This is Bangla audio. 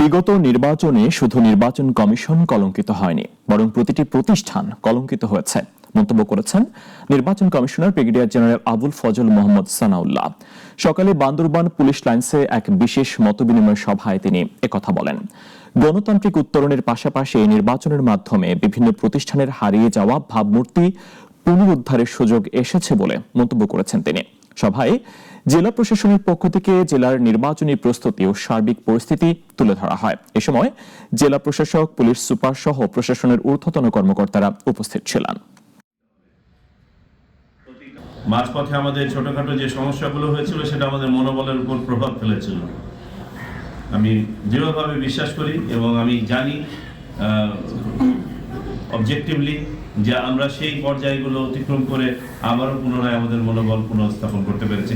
বিগত নির্বাচনে শুধু নির্বাচন কমিশন কলঙ্কিত হয়নি, বরং প্রতিটি প্রতিষ্ঠান কলঙ্কিত হয়েছে, মন্তব্য করেছেন নির্বাচন commissioner brigadier general Abul Fazal Mohammad Sanaullah. সকালে বান্দরবান পুলিশ লাইন্সে এক বিশেষ মতবিনিময় সভায় তিনি একথা বলেন। গণতান্ত্রিক উত্তরণের পাশাপাশি নির্বাচনের মাধ্যমে বিভিন্ন প্রতিষ্ঠানের হারিয়ে যাওয়া ভাবমূর্তি পুনরুদ্ধারের সুযোগ এসেছে বলে মন্তব্য করেছেন তিনি। সভায় জেলা প্রশাসনের পক্ষ থেকে জেলার নির্বাচনী প্রস্তুতি ও সার্বিক পরিস্থিতি তুলে ধরা হয়। এ সময় জেলা প্রশাসক, পুলিশ সুপার সহ প্রশাসনের ঊর্ধ্বতন কর্মকর্তারা উপস্থিত ছিলেন। মাঝপথে আমাদের ছোটখাটো যে সমস্যাগুলো হয়েছিল, সেটা আমাদের মনোবলের উপর প্রভাব ফেলেছিল। আমি দৃঢ়ভাবে বিশ্বাস করি এবং আমি জানি অবজেক্টিভলি যে আমরা সেই পর্যায়গুলো অতিক্রম করে আবারও পুনরায় আমাদের মনোবল পুনঃস্থাপন করতে পেরেছি।